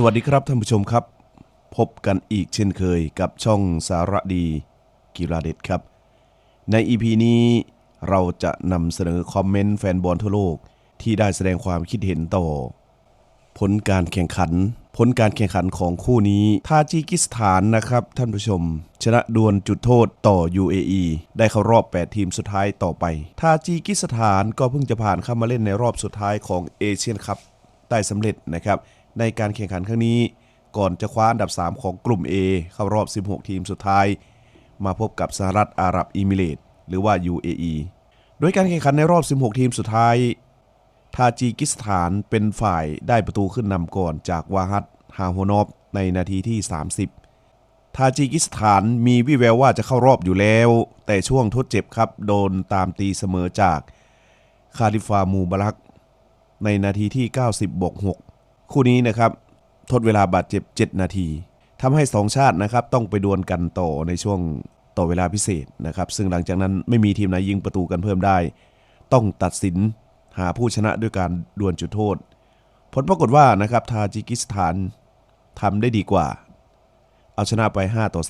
สวัสดีครับท่านผู้ชมครับ พบกันอีกเช่นเคยกับช่องสารดีกีฬาเด็ดครับ ใน EP นี้เราจะนำเสนอคอมเมนต์แฟนบอลทั่วโลกที่ได้แสดงความคิดเห็นต่อ ผลการแข่งขัน ผลการแข่งขันของคู่นี้ทาจิกิสถานนะครับ ท่านผู้ชม ชนะดวลจุดโทษต่อ UAE ได้เข้ารอบ 8 ทีมสุดท้ายต่อไป ทาจิกิสถานก็เพิ่งจะผ่านเข้ามาเล่นในรอบสุดท้ายของเอเชียนคัพได้สำเร็จนะครับ ในการแข่งขันครั้งนี้ ก่อนจะคว้าอันดับ 3 ของกลุ่ม A เข้ารอบ 16 ทีมสุดท้าย มาพบกับสหรัฐอาหรับอิมิเรตหรือว่า UAE โดยการแข่งขันในรอบ 16 ทีมสุดท้าย ทาจิกิสถานเป็นฝ่ายได้ประตูขึ้นนำก่อนจากวาฮัดฮาโฮนอฟในนาทีที่ 30 ทาจิกิสถานมีวิแววว่าจะเข้ารอบอยู่แล้ว แต่ช่วงทดเจ็บครับ โดนตามตีเสมอจากคาลิฟามูบารักในนาทีที่ 90บวก6 คู่นี้นะครับทดเวลาบาดเจ็บ 7 นาทีทำให้สองชาตินะครับต้องไปดวลกันต่อในช่วงต่อเวลาพิเศษนะครับซึ่งหลังจากนั้นไม่มีทีมไหนยิงประตูกันเพิ่มได้ ต้องตัดสินหาผู้ชนะด้วยการดวลจุดโทษ ผลปรากฏว่านะครับทาจิกิสถานทำได้ดีกว่า เอาชนะไป 5 ต่อ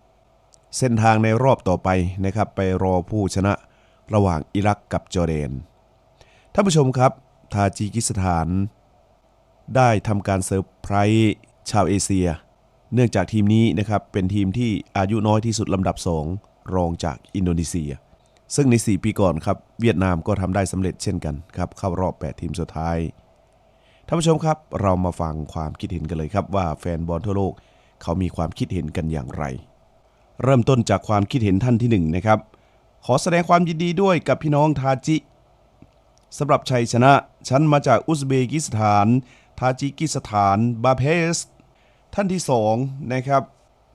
3 เส้นทางในรอบต่อไปนะครับไปรอผู้ชนะระหว่างอิรักกับจอร์แดนท่านผู้ชมครับ ทาจิกิสถาน ได้ทำการเซอร์ไพรส์ชาวเอเชีย เนื่องจากทีมนี้นะครับเป็นทีมที่อายุน้อยที่สุดลำดับ 2 รองจากอินโดนีเซีย ซึ่งใน 4 ปีก่อนครับเวียดนามก็ทำได้สำเร็จเช่นกันครับเข้ารอบ 8 ทีมสุดท้ายท่านผู้ชมครับเรามาฟังความคิดเห็นกันเลยครับว่าแฟนบอลทั่วโลกเขามีความคิดเห็นกันอย่างไร เริ่มต้นจากความคิดเห็นท่านที่หนึ่งนะครับขอแสดงความยินดีด้วยกับพี่น้องทาจิสำหรับชัยชนะ ฉันมาจากอุซเบกิสถาน ทาจิกิสถานบาเพส ท่านที่สองนะครับ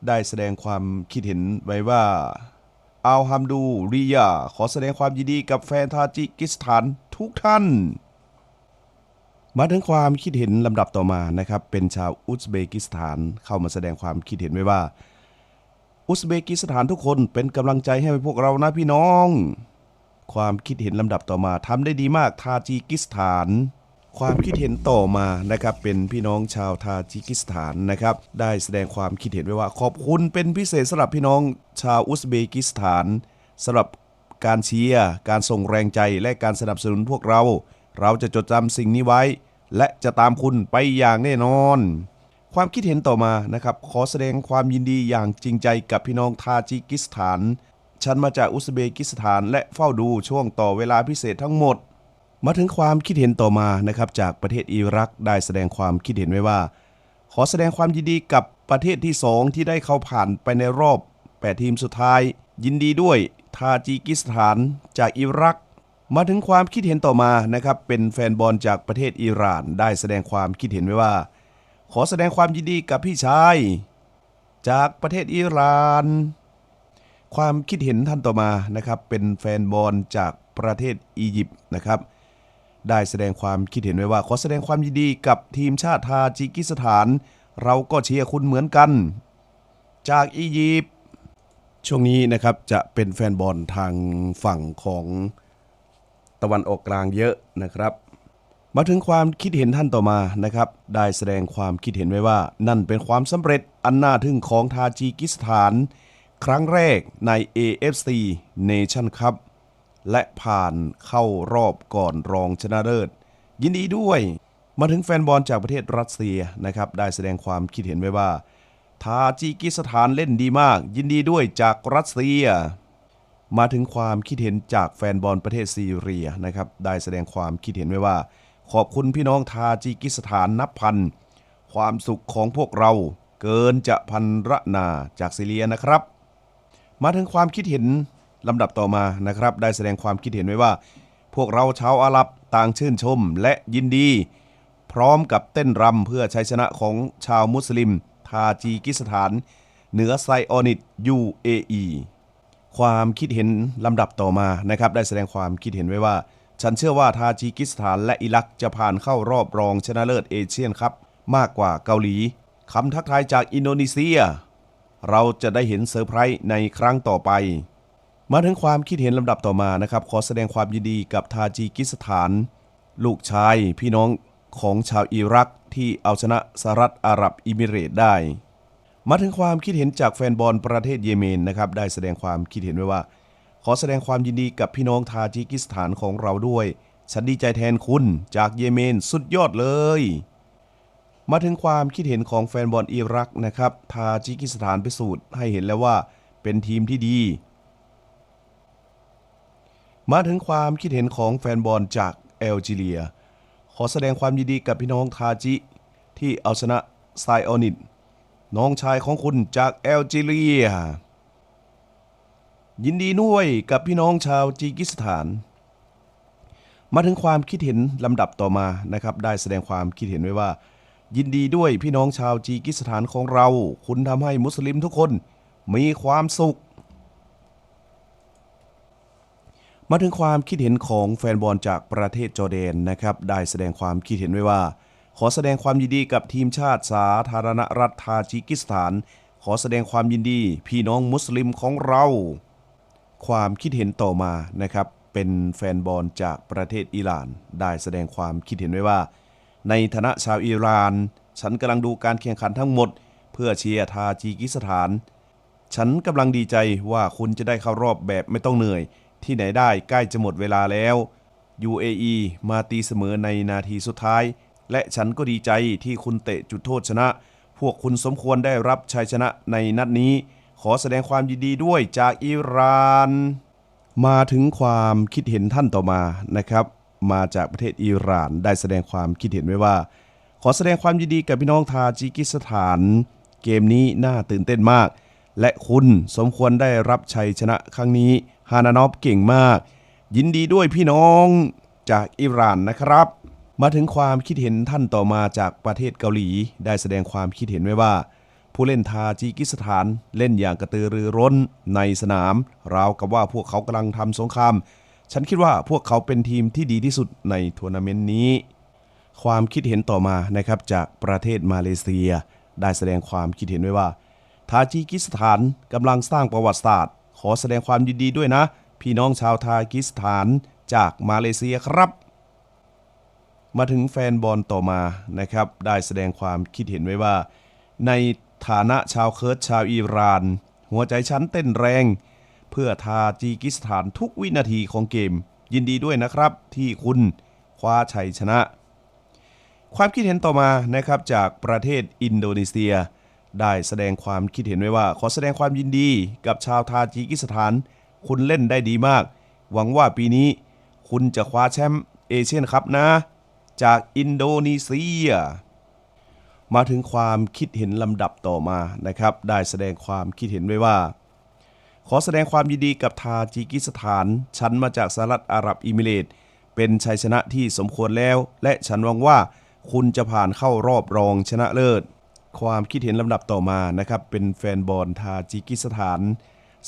ได้แสดงความคิดเห็นไว้ว่าอัลฮัมดูริยา ขอแสดงความยินดีกับแฟนทาจิกิสถานทุกท่าน มาถึงความคิดเห็นลำดับต่อมานะครับ เป็นชาวอุซเบกิสถานเข้ามาแสดงความคิดเห็นไว้ว่า อุซเบกิสถานทุกคนเป็นกำลังใจให้พวกเรานะพี่น้อง ความคิดเห็นลำดับต่อมาทำได้ดีมากทาจิกิสถาน ความคิดเห็นต่อมานะครับเป็นพี่น้องชาวทาจิกิสถานนะครับได้แสดงความคิดเห็นไว้ว่า ขอบคุณเป็นพิเศษสำหรับพี่น้องชาวอุซเบกิสถานสำหรับการเชียร์การส่งแรงใจและการสนับสนุนพวกเรา เราจะจดจำสิ่งนี้ไว้ และจะตามคุณไปอย่างแน่นอน ความคิดเห็นต่อมานะครับขอแสดงความยินดีอย่างจริงใจกับพี่น้องทาจิกิสถาน ฉันมาจากอุซเบกิสถาน และเฝ้าดูช่วงต่อเวลาพิเศษทั้งหมด มาถึงความคิดเห็นต่อมานะครับจากประเทศอิรักได้แสดงความคิดเห็นไว้ว่า ขอแสดงความยินดีกับประเทศที่ 2 ที่ได้เข้าผ่านไปในรอบ 8 ทีมสุดท้าย ยินดีด้วยทาจิกิสถานจากอิรัก มาถึงความคิดเห็นต่อมานะครับเป็นแฟนบอลจากประเทศอิหร่าน ได้แสดงความคิดเห็นไว้ว่า ขอแสดงความยินดีกับพี่ชายจากประเทศอิหร่าน ความคิดเห็นท่านต่อมานะครับเป็นแฟนบอลจากประเทศอียิปต์นะครับ ได้แสดงความคิดเห็นไว้ว่า ขอแสดงความยินดีกับทีมชาติทาจิกิสถาน เราก็เชียร์คุณเหมือนกัน จากอียิปต์ช่วงนี้นะครับจะเป็นแฟนบอลทางฝั่งของตะวันออกกลางเยอะนะครับ มาถึงความคิดเห็นท่านต่อมานะครับ ได้แสดงความคิดเห็นไว้ว่า นั่นเป็นความสำเร็จอันน่าทึ่งของทาจิกิสถาน ครั้งแรกใน AFC Nation Cup และผ่านเข้ารอบก่อนรองชนะเลิศยินดีด้วย มาถึงแฟนบอลจากประเทศรัสเซียนะครับ ได้แสดงความคิดเห็นไว้ว่า ทาจิกิสถานเล่นดีมาก ยินดีด้วยจากรัสเซีย มาถึงความคิดเห็นจากแฟนบอลประเทศซีเรียนะครับ ได้แสดงความคิดเห็นไว้ว่า ขอบคุณพี่น้องทาจิกิสถานนับพัน ความสุขของพวกเราเกินจะพันระนาจากซีเรียนะครับ มาถึงความคิดเห็น ลำดับต่อมานะครับ ได้แสดงความคิดเห็นไว้ว่า พวกเราชาวอาหรับต่างชื่นชมและยินดี พร้อมกับเต้นรำเพื่อชัยชนะของชาวมุสลิม ทาจิกิสถาน เหนือไซออนิต UAE ความคิดเห็นลำดับต่อมานะครับ ได้แสดงความคิดเห็นไว้ว่า ฉันเชื่อว่าทาจิกิสถานและอิรักจะผ่านเข้ารอบรองชนะเลิศเอเชียนครับ มากกว่าเกาหลีคำทักทายจากอินโดนีเซีย เราจะได้เห็นเซอร์ไพรส์ในครั้งต่อไป มาถึงความคิดเห็นลำดับต่อมานะครับ ขอแสดงความยินดีกับทาจิกิสถาน ลูกชายพี่น้องของชาวอิรักที่เอาชนะสหรัฐอาหรับอิมิเรตส์ได้ มาถึงความคิดเห็นจากแฟนบอลประเทศเยเมนนะครับ ได้แสดงความคิดเห็นไว้ว่า ขอแสดงความยินดีกับพี่น้องทาจิกิสถานของเราด้วย ฉันดีใจแทนคุณจากเยเมนสุดยอดเลย มาถึงความคิดเห็นของแฟนบอลอิรักนะครับ ทาจิกิสถานพิสูจน์ให้เห็นแล้วว่าเป็นทีมที่ดี มาถึงความคิดเห็นของแฟนบอลจากแอลจีเรีย ขอแสดงความยินดีกับพี่น้องทาจิ ที่เอาชนะไซออนิตน้องชายของคุณจากแอลจีเรีย ยินดีด้วยกับพี่น้องชาวจีกิสถาน มาถึงความคิดเห็นลำดับต่อมานะครับ ได้แสดงความคิดเห็นไว้ว่า ยินดีด้วยพี่น้องชาวจีกิสถานของเรา คุณทำให้มุสลิมทุกคนมีความสุข มาถึงความคิดเห็นของแฟนบอลจากประเทศจอร์แดนนะครับได้แสดงความคิดเห็นไว้ว่า ขอแสดงความยินดีกับทีมชาติสาธารณรัฐทาจิกิสถาน ขอแสดงความยินดีพี่น้องมุสลิมของเรา ความคิดเห็นต่อมานะครับเป็นแฟนบอลจากประเทศอิหร่าน ได้แสดงความคิดเห็นไว้ว่า ในฐานะชาวอิหร่าน ฉันกำลังดูการแข่งขันทั้งหมด เพื่อเชียร์ทาจิกิสถาน ฉันกำลังดีใจว่าคุณจะได้เข้ารอบแบบไม่ต้องเหนื่อย ที่ไหนได้ใกล้จะหมดเวลาแล้ว UAE มาตีเสมอในนาทีสุดท้าย และฉันก็ดีใจที่คุณเตะจุดโทษชนะ พวกคุณสมควรได้รับชัยชนะในนัดนี้ ขอแสดงความยินดีด้วยจากอิหร่าน มาถึงความคิดเห็นท่านต่อมานะครับ มาจากประเทศอิหร่านได้แสดงความคิดเห็นไว้ว่า ขอแสดงความยินดีกับพี่น้องทาจิกิสถาน เกมนี้น่าตื่นเต้นมาก และคุณสมควรได้รับชัยชนะครั้งนี้ ฮานานอฟเก่งมาก ยินดีด้วยพี่น้องจากอิหร่านนะครับ มาถึงความคิดเห็นท่านต่อมาจากประเทศเกาหลี ได้แสดงความคิดเห็นไว้ว่า ผู้เล่นทาจิกิสถานเล่นอย่างกระตือรือร้นในสนาม ราวกับว่าพวกเขากำลังทำสงคราม ฉันคิดว่าพวกเขาเป็นทีมที่ดีที่สุดในทัวร์นาเมนต์นี้ ความคิดเห็นต่อมานะครับจากประเทศมาเลเซีย ได้แสดงความคิดเห็นไว้ว่าทาจิกิสถานกำลังสร้างประวัติศาสตร์ ขอแสดงความยินดีด้วยนะ พี่น้องชาวทาจิกิสถานจากมาเลเซียครับ มาถึงแฟนบอลต่อมานะครับ ได้แสดงความคิดเห็นไว้ว่า ในฐานะชาวเคิร์ดชาวอิหร่าน หัวใจฉันเต้นแรง เพื่อทาจิกิสถานทุกวินาทีของเกม ยินดีด้วยนะครับ ที่คุณคว้าชัยชนะ ความคิดเห็นต่อมานะครับจากประเทศอินโดนีเซีย ได้แสดงความคิดเห็นไว้ว่า ขอแสดงความยินดีกับชาวทาจิกิสถาน คุณเล่นได้ดีมาก หวังว่าปีนี้คุณจะคว้าแชมป์เอเชียนคัพนะ จากอินโดนีเซีย มาถึงความคิดเห็นลำดับต่อมานะครับ ได้แสดงความคิดเห็นไว้ว่า ขอแสดงความยินดีกับทาจิกิสถาน ฉันมาจากสหรัฐอาหรับอิมิเรต เป็นชัยชนะที่สมควรแล้ว และฉันหวังว่าคุณจะผ่านเข้ารอบรองชนะเลิศ ความคิดเห็นลำดับต่อมานะครับเป็นแฟนบอลทาจิกิสถาน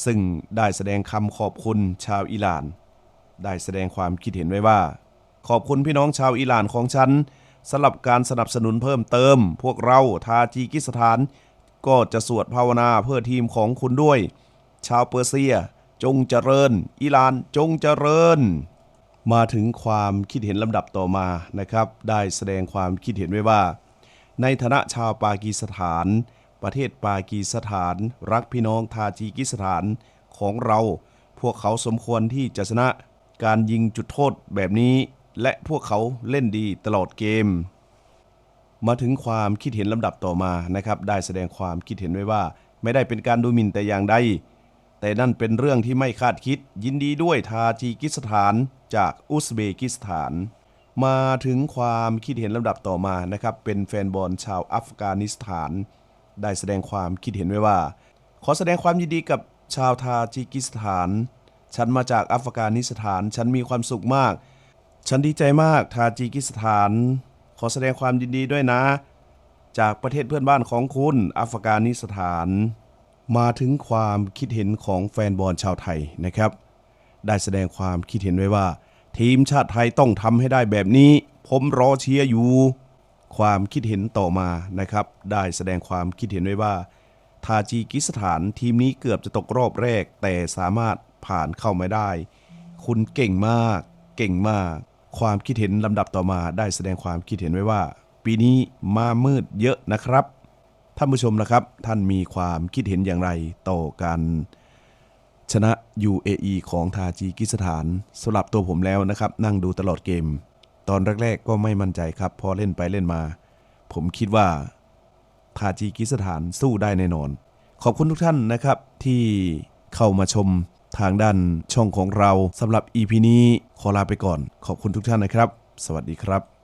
ซึ่งได้แสดงคำขอบคุณชาวอิหร่าน ได้แสดงความคิดเห็นไว้ว่า ขอบคุณพี่น้องชาวอิหร่านของฉันสำหรับการสนับสนุนเพิ่มเติม พวกเราทาจิกิสถาน ก็จะสวดภาวนาเพื่อทีมของคุณด้วย ชาวเปอร์เซีย จงเจริญ อิหร่านจงเจริญ มาถึงความคิดเห็นลำดับต่อมานะครับ ได้แสดงความคิดเห็นไว้ว่า ในฐานะชาวปากีสถาน ประเทศปากีสถาน รักพี่น้องทาจิกิสถานของเรา พวกเขาสมควรที่จะชนะการยิงจุดโทษแบบนี้ และพวกเขาเล่นดีตลอดเกม มาถึงความคิดเห็นลำดับต่อมานะครับ ได้แสดงความคิดเห็นไว้ว่า ไม่ได้เป็นการดูหมิ่นแต่อย่างใดแต่นั่นเป็นเรื่องที่ไม่คาดคิดยินดีด้วยทาจิกิสถานจากอุซเบกิสถาน มาถึงความคิดเห็นลำดับต่อมานะครับ เป็นแฟนบอลชาวอัฟกานิสถาน ได้แสดงความคิดเห็นไว้ว่า ขอแสดงความยินดีกับชาวทาจิกิสถาน ฉันมาจากอัฟกานิสถาน ฉันมีความสุขมาก ฉันดีใจมากทาจิกิสถาน ขอแสดงความยินดีด้วยนะ จากประเทศเพื่อนบ้านของคุณอัฟกานิสถาน มาถึงความคิดเห็นของแฟนบอลชาวไทยนะครับ ได้แสดงความคิดเห็นไว้ว่า ทีมชาติไทยต้องทำให้ได้แบบนี้ ผมรอเชียร์อยู่ ความคิดเห็นต่อมานะครับ ได้แสดงความคิดเห็นไว้ว่า ทาจิกิสถานทีมนี้เกือบจะตกรอบแรก แต่สามารถผ่านเข้ามาได้ คุณเก่งมาก เก่งมาก ความคิดเห็นลำดับต่อมา ได้แสดงความคิดเห็นไว้ว่า ปีนี้มามืดเยอะนะครับท่านผู้ชมนะครับ ท่านมีความคิดเห็นอย่างไรต่อการ ชนะ UAE ของทาจิกิสถานสำหรับตัวผมแล้วนะครับ นั่งดูตลอดเกม ตอนแรก ๆ ก็ไม่มั่นใจครับ พอเล่นไปเล่นมา ผมคิดว่าทาจิกิสถานสู้ได้แน่นอน ขอบคุณทุกท่านนะครับ ที่เข้ามาชมทางด้านช่องของเราสำหรับ EP นี้ขอลาไปก่อน ขอบคุณทุกท่านนะครับ สวัสดีครับ